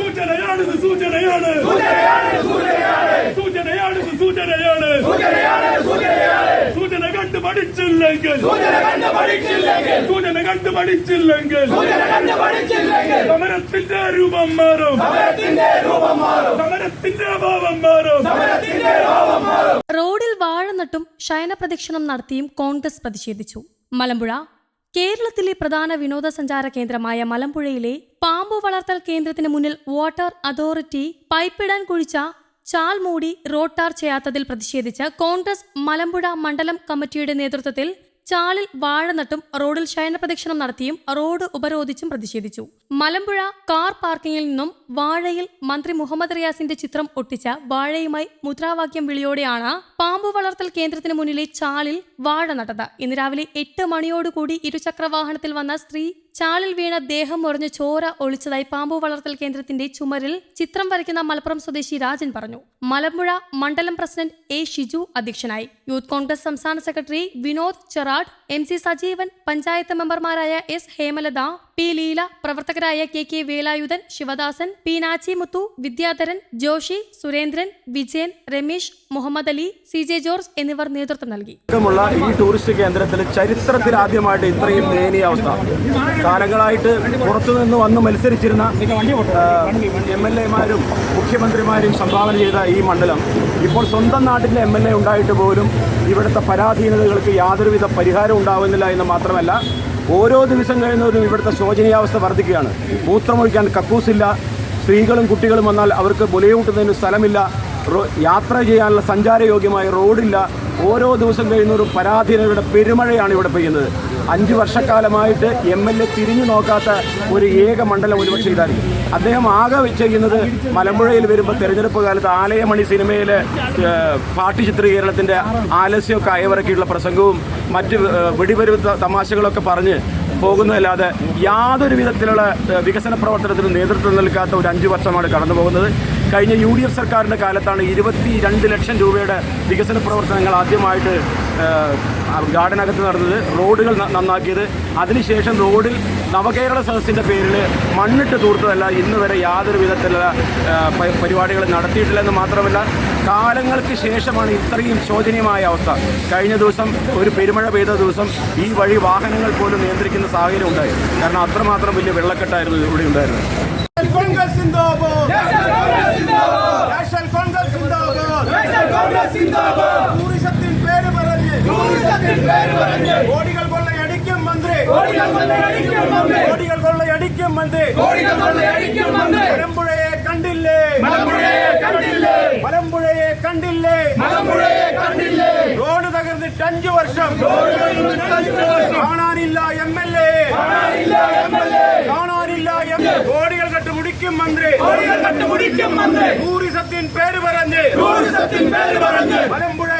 സൂചനയാണിത് സൂചനയാണ്. സൂചനയാണിത് സൂചനയാണ്. സൂചന കണ്ട് പഠിച്ചില്ലെങ്കിൽ. സൂചന കണ്ട് പഠിച്ചില്ലെങ്കിൽ. സമരത്തിന്റെ രൂപം മാറും. സമരത്തിന്റെ ഭാവം മാറും. റോഡിൽ വാഴ നട്ടും ശയന പ്രദക്ഷിണം നടത്തിയും കോൺഗ്രസ് പ്രതിഷേധിച്ചു. മലമ്പുഴ കേരളത്തിലെ പ്രധാന വിനോദസഞ്ചാര കേന്ദ്രമായ മലമ്പുഴയിലെ പാമ്പു വളർത്തൽ കേന്ദ്രത്തിന് മുന്നിൽ വാട്ടർ അതോറിറ്റി പൈപ്പിടാൻ കുഴിച്ച ചാൽ മൂടി റോഡ് ടാർ ചെയ്യാത്തതിൽ പ്രതിഷേധിച്ച് കോൺഗ്രസ് മലമ്പുഴ മണ്ഡലം കമ്മിറ്റിയുടെ നേതൃത്വത്തിൽ ചാലിൽ വാഴ നട്ടും റോഡിൽ ശയനപ്രദക്ഷിണം നടത്തിയും റോഡ് ഉപരോധിച്ചും പ്രതിഷേധിച്ചു. മലമ്പുഴ കാർ പാർക്കിങ്ങിൽ നിന്നും വാഴയിൽ മന്ത്രി മുഹമ്മദ് റിയാസിന്റെ ചിത്രം ഒട്ടിച്ച വാഴയുമായി മുദ്രാവാക്യം വിളിയോടെയാണ് പാമ്പു വളർത്തൽ കേന്ദ്രത്തിന് മുന്നിലെ ചാലിൽ വാഴ നട്ടത്. ഇന്ന് രാവിലെ എട്ട് മണിയോടുകൂടി ഇരുചക്ര വാഹനത്തിൽ വന്ന സ്ത്രീ ചാലിൽ വീണ ദേഹം മുറിഞ്ഞ് ചോര ഒളിച്ചതായി പാമ്പു വളർത്തൽ കേന്ദ്രത്തിന്റെ ചുമരിൽ ചിത്രം വരയ്ക്കുന്ന മലപ്പുറം സ്വദേശി രാജൻ പറഞ്ഞു. മലമ്പുഴ മണ്ഡലം പ്രസിഡന്റ് എ ഷിജു അധ്യക്ഷനായി. യൂത്ത് കോൺഗ്രസ് സംസ്ഥാന secretary Vinod Cherad M C Sajeevan panchayat മെമ്പർമാരായ എസ് ഹേമലത പി ലീല പ്രവർത്തകരായ K K Velayudhan Sivadasan P Nachi Muthu Vidyadharan Joshi Surendran Vijayan Ramesh Muhammad Ali C J George എന്നിവർ നേതൃത്വം നൽകി. ഈ ടൂറിസ്റ്റ് കേന്ദ്രത്തിൽ ചരിത്രത്തിൽ ആദ്യമായിട്ട് ഇത്രയും ദയനീയ അവസ്ഥ. കാലങ്ങളായിട്ട് പുറത്തുനിന്ന് വന്ന് മത്സരിച്ചിരുന്ന എം എൽ എമാരും മുഖ്യമന്ത്രിമാരും സംഭാവന ചെയ്ത ഈ മണ്ഡലം ഇപ്പോൾ സ്വന്തം നാട്ടിലെ എം എൽ എ ഉണ്ടായിട്ട് പോലും ഇവിടുത്തെ പരാധീനതകൾക്ക് യാതൊരുവിധ പരിഹാരം ഉണ്ടാവുന്നില്ല എന്ന് മാത്രമല്ല ഓരോ ദിവസം കഴിയുന്നവരും ഇവിടുത്തെ ശോചനീയാവസ്ഥ വർദ്ധിക്കുകയാണ്. മൂത്രമൊഴിക്കാൻ കക്കൂസില്ല സ്ത്രീകളും കുട്ടികളും വന്നാൽ അവർക്ക് ബുലയൂട്ടുന്നതിന് സ്ഥലമില്ല യാത്ര ചെയ്യാനുള്ള സഞ്ചാരയോഗ്യമായ റോഡില്ല. ഓരോ ദിവസം കഴിയുന്നൊരു പരാധീനരുടെ പെരുമഴയാണ് ഇവിടെ പെയ്യുന്നത്. അഞ്ച് വർഷക്കാലമായിട്ട് എം എൽ എ തിരിഞ്ഞു നോക്കാത്ത ഒരു ഏക മണ്ഡലം ഒരുപക്ഷെ ഇതായിരിക്കും. അദ്ദേഹം ആകെ ചെയ്യുന്നത് മലമ്പുഴയിൽ വരുമ്പോൾ തെരഞ്ഞെടുപ്പ് കാലത്ത് ആലയമണി സിനിമയിലെ പാട്ട് ചിത്രീകരണത്തിന്റെ ആലസ്യമൊക്കെ അയവിറക്കിയിട്ടുള്ള പ്രസംഗവും മറ്റ് വെടിവരുവ് തമാശകളൊക്കെ പറഞ്ഞ് പോകുന്നതല്ലാതെ യാതൊരു വിധത്തിലുള്ള വികസന പ്രവർത്തനത്തിനും നേതൃത്വം നൽകാത്ത ഒരു അഞ്ച് വർഷമാണ് കടന്നു പോകുന്നത്. കഴിഞ്ഞ യു ഡി എഫ് സർക്കാരിന്റെ കാലത്താണ് ഇരുപത്തി രണ്ട് ലക്ഷം രൂപയുടെ വികസന പ്രവർത്തനങ്ങൾ ആദ്യമായിട്ട് ഗാർഡനകത്ത് നടന്നത് റോഡുകൾ നന്നാക്കിയത്. അതിനുശേഷം റോഡിൽ നവകേരള സദസ്സിന്റെ പേരിൽ മണ്ണിട്ട് തൂർത്തതല്ല ഇന്ന് വരെ യാതൊരു വിധത്തിലുള്ള പരിപാടികൾ നടത്തിയിട്ടില്ലെന്ന് മാത്രമല്ല കാലങ്ങൾക്ക് ശേഷമാണ് ഇത്രയും ശോചനീയമായ അവസ്ഥ. കഴിഞ്ഞ ദിവസം ഒരു പെരുമഴ പെയ്ത ദിവസം ഈ വഴി വാഹനങ്ങൾ പോലും നിയന്ത്രിക്കുന്ന സാഹചര്യം ഉണ്ടായി. കാരണം അത്രമാത്രം വലിയ വെള്ളക്കെട്ടായിരുന്നു ഇവിടെ ഉണ്ടായിരുന്നത്. കോൺഗ്രസ് നാഷണൽ കോൺഗ്രസ് സിന്ദാബാദ് ടൂറിസത്തിൻ പേര് പറഞ്ഞ് കോടികൾ കൊള്ളയടിക്കും മന്ത്രി. കോടികൾ കൊള്ളയടിക്കും മന്ത്രി. മലമ്പുഴയെ കണ്ടില്ലേ? മലമ്പുഴയെ കണ്ടില്ലേ? റോഡ് തകർന്നിട്ട് അഞ്ചു വർഷം. കാണാനില്ല എം എൽ എ. കാണാനില്ല എം കോടികൾ കെട്ട് മുടിക്കും മന്ത്രി. ടൂറിസത്തിൻ പേര് പറഞ്ഞ്. മലമ്പുഴയെ കണ്ടില്ലേ